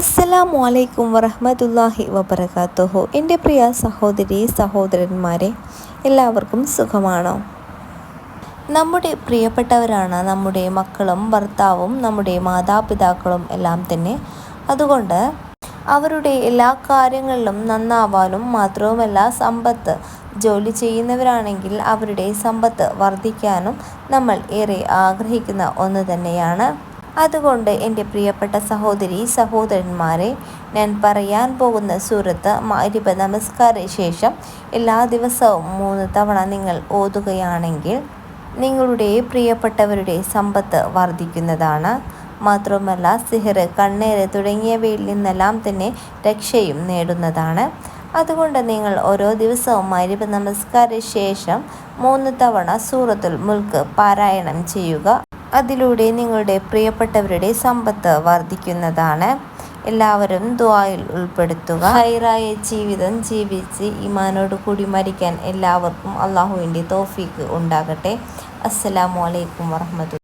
അസ്സലാമു അലൈക്കും വറഹമത്തല്ലാഹി വബർക്കാത്തുഹു എന്റെ പ്രിയ സഹോദരി സഹോദരന്മാരെ എല്ലാവർക്കും സുഖമാണോ? നമ്മുടെ പ്രിയപ്പെട്ടവരാണ് നമ്മുടെ മക്കളും ഭർത്താവും നമ്മുടെ മാതാപിതാക്കളും എല്ലാം തന്നെ. അതുകൊണ്ട് അവരുടെ എല്ലാ കാര്യങ്ങളിലും നന്നാവാനും മാത്രവുമല്ല സമ്പത്ത്. ജോലി ചെയ്യുന്നവരാണെങ്കിൽ അവരുടെ സമ്പത്ത് വർദ്ധിക്കാനും നമ്മൾ ഏറെ ആഗ്രഹിക്കുന്ന ഒന്ന് തന്നെയാണ്. അതുകൊണ്ട് എന്റെ പ്രിയപ്പെട്ട സഹോദരി സഹോദരന്മാരെ ഞാൻ പറയാൻ പോകുന്ന സൂറത്ത് മാരിബ നമസ്കാര ശേഷം എല്ലാ ദിവസവും മൂന്ന് തവണ നിങ്ങൾ ഓതുകയാണെങ്കിൽ നിങ്ങളുടെ പ്രിയപ്പെട്ടവരുടെ സമ്പത്ത് വർദ്ധിക്കുന്നതാണ്. മാത്രമല്ല സിഹർ കണ്ണേര് തുടങ്ങിയവയിൽ നിന്നെല്ലാം തന്നെ രക്ഷയും നേടുന്നതാണ്. അതുകൊണ്ട് നിങ്ങൾ ഓരോ ദിവസവും മരിബ് നമസ്കാര ശേഷം മൂന്ന് തവണ സൂറത്തുൽ മുൽക്ക് പാരായണം ചെയ്യുക. അതിലൂടെ നിങ്ങളുടെ പ്രിയപ്പെട്ടവരുടെ സമ്പത്ത് വർദ്ധിക്കുന്നതാണ്. എല്ലാവരും ദ്വായിൽ ഉൾപ്പെടുത്തുക. ഹൈറായ ജീവിതം ജീവിച്ച് ഇമാനോട് കൂടി മരിക്കാൻ എല്ലാവർക്കും അള്ളാഹുവിന്റെ തോഫീക്ക് ഉണ്ടാകട്ടെ. അസ്സലാമു അലൈക്കും വറഹമത്തു